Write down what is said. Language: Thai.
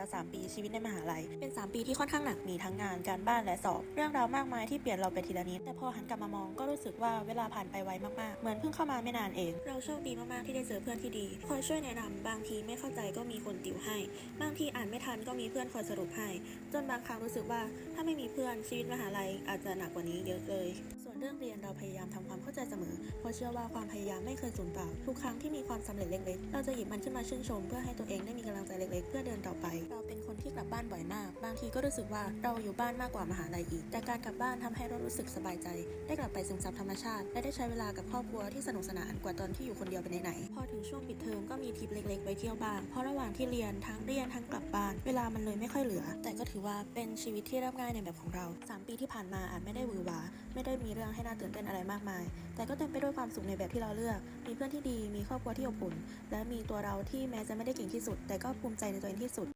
แล้ว 3 ปีชีวิตในมหาลัย เป็น 3 ปีที่ค่อนข้างหนักมีทั้งงานการบ้านและสอบ เรื่องราวมากมายที่เปลี่ยนเราไปทีละนิดแต่พอหันกลับมามองก็รู้สึกว่าเวลาผ่านไปไวมากๆ เหมือนเพิ่งเข้ามาไม่นานเอง เราโชคดีมากๆที่ได้เจอเพื่อนที่ดี คอยช่วยแนะนำบางทีไม่เข้าใจก็มีคนติวให้ บางทีอ่านไม่ทันก็มีเพื่อนคอยสรุปให้ จนบางครั้งรู้สึกว่าถ้าไม่มีเพื่อนชีวิตมหาลัยอาจจะหนักกว่านี้เยอะเลย ส่วนเรื่องเรียนเราพยายามทำความเข้าใจเสมอ เพราะเชื่อว่าความพยายามไม่เคยสูญเปล่า ทุกครั้งที่มีความสำเร็จเล็กๆ เราจะหยิบมันขึ้นมาชื่นชม เพื่อให้ตัวเองได้มีกำลังใจเล็กๆ เพื่อเดินต่อไปเราเป็นคนที่กลับบ้านบ่อยมาก บางทีก็รู้สึกว่าเราอยู่บ้านมากกว่ามหาลัยอีก แต่การกลับบ้านทำให้เรารู้สึกสบายใจ ได้กลับไปซึมซับธรรมชาติ และได้ใช้เวลากับครอบครัวที่สนุกสนานกว่าตอนที่อยู่คนเดียวไปไหนๆพอถึงช่วงปิดเทอมก็มีทริปเล็กๆไปเที่ยวบ้างเพราะระหว่างที่เรียนทั้งเรียนทั้งกลับบ้าน เวลามันเลยไม่ค่อยเหลือ แต่ก็ถือว่าเป็นชีวิตที่เรียบง่ายในแบบของเราสามปีที่ผ่านมาอาจไม่ได้หวือหวาไม่ได้มีเรื่องให้น่าตื่นเต้นอะไรมากมาย แต่ก็เต็มไปด้วยความสุขในแบบที่เราเลือก มีเพื่อนที่ดีมีครอบครัวที่อบอุ่นและมีตัวเราที่แม้จะไม่ได้เก่งที่สุด แต่ก็ภูมิใจในตัวเองที่สุด